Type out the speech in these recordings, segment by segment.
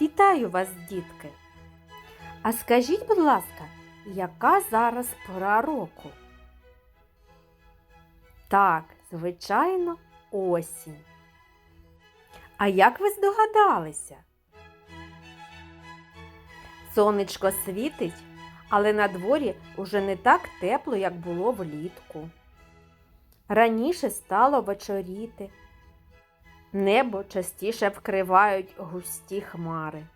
Вітаю вас, дітки! А скажіть, будь ласка, яка зараз пора року? Так, звичайно, осінь. А як ви здогадалися? Сонечко світить, але на дворі уже не так тепло, як було влітку. Раніше стало вечоріти. Небо частіше вкривають густі хмари.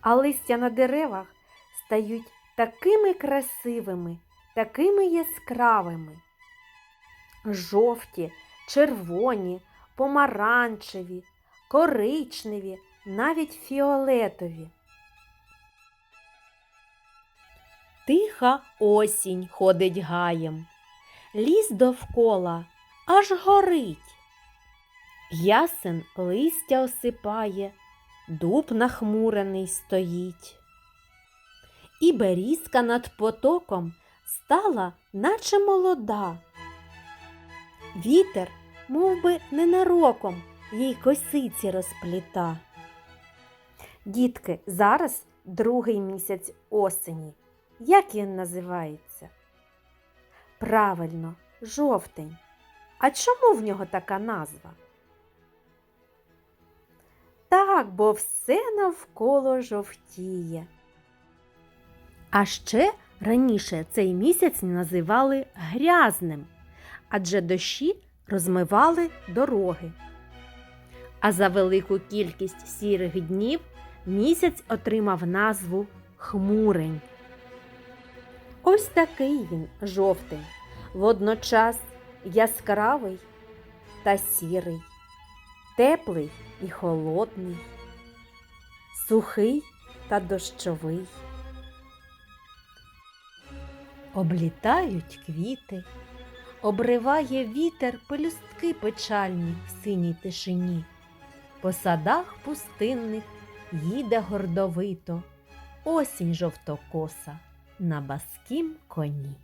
А листя на деревах стають такими красивими, такими яскравими. Жовті, червоні, помаранчеві, коричневі, навіть фіолетові. Тиха осінь ходить гаєм, ліс довкола аж горить. Ясен листя осипає, дуб нахмурений стоїть. І берізка над потоком стала, наче молода. Вітер, мов би, ненароком їй косиці розпліта. Дітки, зараз другий місяць осені. Як він називається? Правильно, жовтень. А чому в нього така назва? Так, бо все навколо жовтіє. А ще раніше цей місяць називали грязним, адже дощі розмивали дороги. А за велику кількість сірих днів місяць отримав назву хмурень. Ось такий він жовтий, водночас яскравий та сірий, теплий і холодний, сухий та дощовий. Облітають квіти, обриває вітер пелюстки печальні в синій тишині. По садах пустинних їде гордовито осінь жовтокоса на баскім коні.